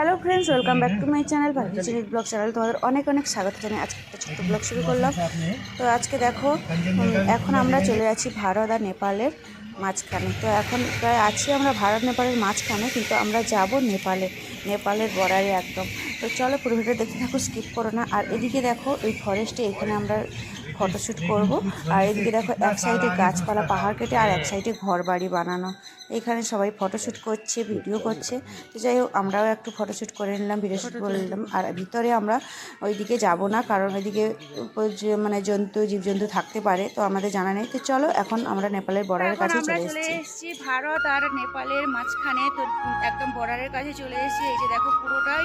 Hello friends, welcome back to my channel ভারতীয় blog channel তোমাদের অনেক অনেক স্বাগত জানাই আজকে একটা ছোট্ট ব্লগ শুরু করলাম। তো আজকে দেখো এখন আমরা চলে যাচ্ছি ভারত আর নেপালের মাঝখানে। তো এখন প্রায় আছি আমরা ভারত নেপালের মাঝখানে, কিন্তু আমরা যাব নেপালে, নেপালের বর্ডারে একদম। তো চলো পুরো ভিডিও দেখতে থাকো, স্কিপ করো না। আর এদিকে দেখো এই ফরেস্টে এখানে আমরা ফটোশ্যুট করব। আর এদিকে দেখো এক সাইডে গাছপালা পাহাড় কেটে আর এক সাইডে ঘর বাড়ি বানানো। এখানে সবাই ফটোশ্যুট করছে ভিডিও করছে। তো যাই হোক আমরাও একটু ফটোশ্যুট করে নিলাম ভিডিও শ্যুট করে নিলাম। আর ভিতরে আমরা ওইদিকে যাব না কারণ ওইদিকে মানে জন্তু জীবজন্তু থাকতে পারে তো আমাদের জানা নেই। তো চলো এখন আমরা নেপালের বর্ডারের কাছে চলে এসেছি ভারত আর নেপালের মাঝখানে। তো একদম বর্ডারের কাছে চলে এসেছি। এই যে দেখো পুরোটাই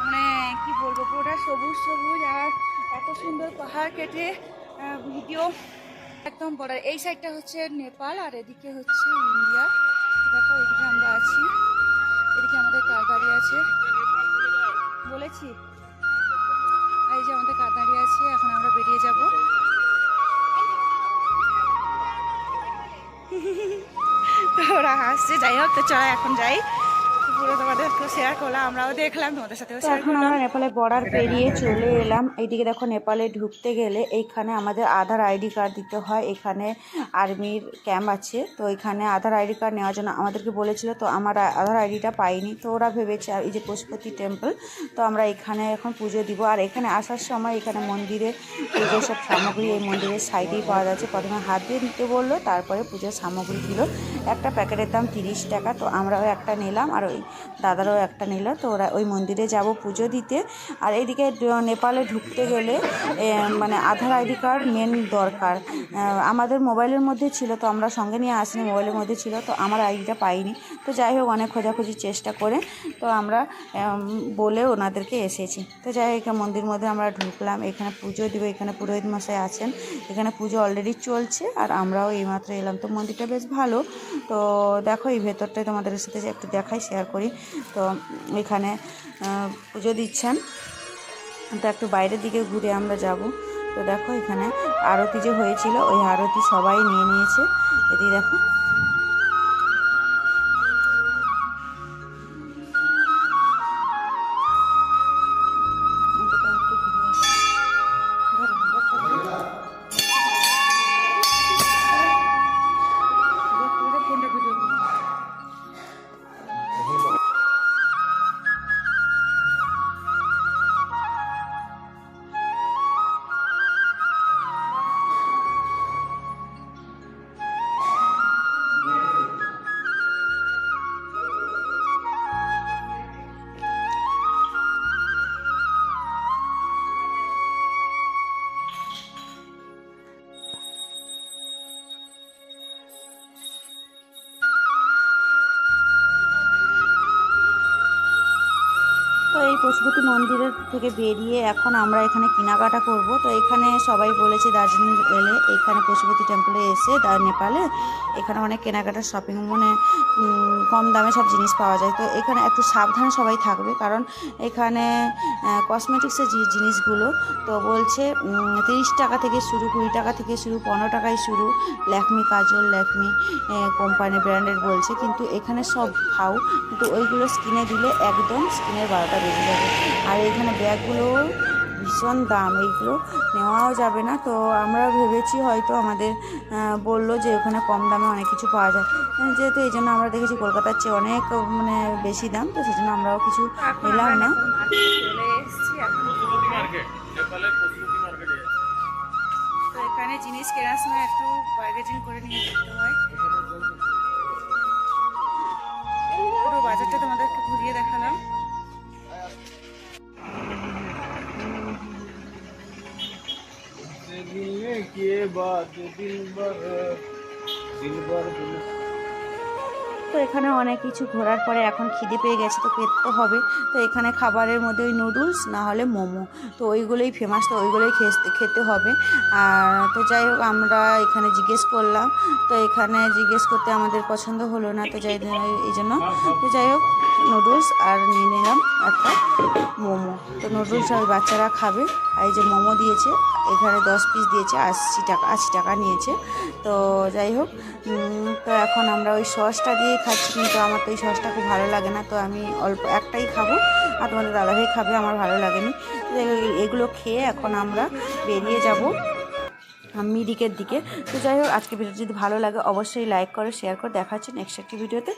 মানে কি বলব পুরোটা সবুজ সবুজ আর এত সুন্দর পাহাড় কেটে ভিডিও একদম বর্ডার এই সাইডটা হচ্ছে নেপাল আর এদিকে হচ্ছে ইন্ডিয়া। দেখো এদিকে আমরা আছি। এদিকে আমাদের কার গাড়ি আছে? বলেছি। আর এই যে আমাদের কার গাড়ি আছে, এখন আমরা বেরিয়ে যাব। তো ওরা হাসছে। যাই হোক, তো চলো, এখন যাই। পুরো শেয়ার করলাম আমরাও দেখলাম তোমাদের সাথেও শেয়ার এখন আমরা নেপালের বর্ডার পেরিয়ে চলে এলাম। এইদিকে দেখো নেপালে ঢুকতে গেলে এইখানে আমাদের আধার আইডি কার্ড দিতে হয়। এখানে আর্মির ক্যাম্প আছে তো এখানে আধার আইডি কার্ড নেওয়ার জন্য আমাদেরকে বলেছিল তো আমার আধার আইডিটা পাইনি। তো ওরা ভেবেছে আর এই যে পশুপতি টেম্পল তো আমরা এখানে এখন পুজো দিব। আর এখানে আসার সময় এখানে মন্দিরে পুজোর সব সামগ্রী এই মন্দিরের সাইডেই পাওয়া যাচ্ছে। প্রথমে হাত দিয়ে নিতে বলল তারপরে পুজোর সামগ্রী দিল। একটা প্যাকেটের দাম তিরিশ টাকা তো আমরাও একটা নিলাম। আর ওই দাদারাও একটা নিল। তো ওরা ওই মন্দিরে যাব পুজো দিতে। আর এইদিকে নেপালে ঢুকতে গেলে মানে আধার আইডি কার্ড মেন দরকার। আমাদের মোবাইলের মধ্যে ছিল, তো আমরা সঙ্গে নিয়ে আসিনি মোবাইলের মধ্যে ছিল, তো আমার আইডিটা পাইনি। তো যাই হোক, অনেক খোঁজাখুঁজির চেষ্টা করে, তো আমরা বলে ওনাদেরকে এসেছি। তো যাই হোক মন্দির মধ্যে আমরা ঢুকলাম, এখানে পুজো দিব, এখানে পুরোহিত মশাই আছেন, এখানে পুজো অলরেডি চলছে, আর আমরাও এইমাত্র এলাম। তো মন্দিরটা বেশ ভালো। তো দেখো, এই ভেতরটাই তোমাদের সাথে একটু দেখাই শেয়ার করি। তো এখানে পুজো দিচ্ছেন। তো একটু বাইরের দিকে ঘুরে আমরা যাব। তো দেখো, এখানে আরতি যে হয়েছিল, ওই আরতি সবাই নিয়ে নিয়েছে। এদিকে দেখো। তো এই পশুপতি মন্দিরের থেকে বেরিয়ে এখন আমরা এখানে কেনাকাটা করব। তো এখানে সবাই বলেছে দার্জিলিং এলে এখানে পশুপতি টেম্পলে এসে দা নেপালে এখানে অনেক কেনাকাটার শপিং মানে কম দামে সব জিনিস পাওয়া যায়। তো এখানে একটু সাবধানে সবাই থাকবে কারণ এখানে কসমেটিক্সের যে জিনিসগুলো তো বলছে তিরিশ টাকা থেকে শুরু, কুড়ি টাকা থেকে শুরু, পনেরো টাকায় শুরু, ল্যাকমি কাজল, ল্যাকমি কোম্পানি ব্র্যান্ডের বলছে। কিন্তু এখানে সব ফাউ কিন্তু ওইগুলো স্কিনে দিলে একদম স্কিনের বারোটা বেজে যাবে। আর এখানে ব্যাগগুলো ভীষণ দাম এইগুলো নেওয়াও যাবে না। তো আমরা ভেবেছি হয়তো আমাদের বলল যে ওখানে কম দামে অনেক কিছু পাওয়া যায়। যেহেতু এই জন্য আমরা দেখেছি কলকাতার চেয়ে অনেক মানে বেশি দাম তো সেই জন্য আমরাও কিছু নিলাম না। এখন জিনিস কেনার সময় একটু বার্গেজিং করে নিয়ে যেতে হয়। পুরো বাজারটা তোমাদেরকে ঘুরিয়ে দেখালাম। मिलने के बाद दिल भर दिल भर दिल তো এখানে অনেক কিছু ঘোরার পরে এখন খিদে পেয়ে গেছে তো পেট তো হবে তো এখানে খাবারের মধ্যে ওই নুডলস না হলে মোমো তো ওইগুলোই ফেমাস তো ওইগুলোই খেতে খেতে হবে আর তো যাই হোক আমরা এখানে জিজ্ঞেস করলাম তো এখানে জিজ্ঞেস করতে আমাদের পছন্দ হলো না তো যাই এই জন্য তো যাই হোক নুডলস আর নিয়ে নিলাম একটা মোমো। তো নুডলস আর বাচ্চারা খাবে। আর এই যে মোমো দিয়েছে, এখানে দশ পিস দিয়েছে, আশি টাকা আশি টাকা নিয়েছে। তো যাই হোক তো এখন আমরা ওই সসটা দিয়ে খাচ্ছি, কিন্তু আমার তো ওই সসটা খুব ভালো লাগে না, তো আমি অল্প একটাই খাব। আর তোমাদের দাদাভাই খাবে, আমার ভালো লাগেনি। এগুলো খেয়ে এখন আমরা বেরিয়ে যাব মিরিকের দিকে। তো যাই হোক, আজকে ভিডিও যদি ভালো লাগে, অবশ্যই লাইক করে শেয়ার করে। দেখা হচ্ছে নেক্সট একটি ভিডিওতে।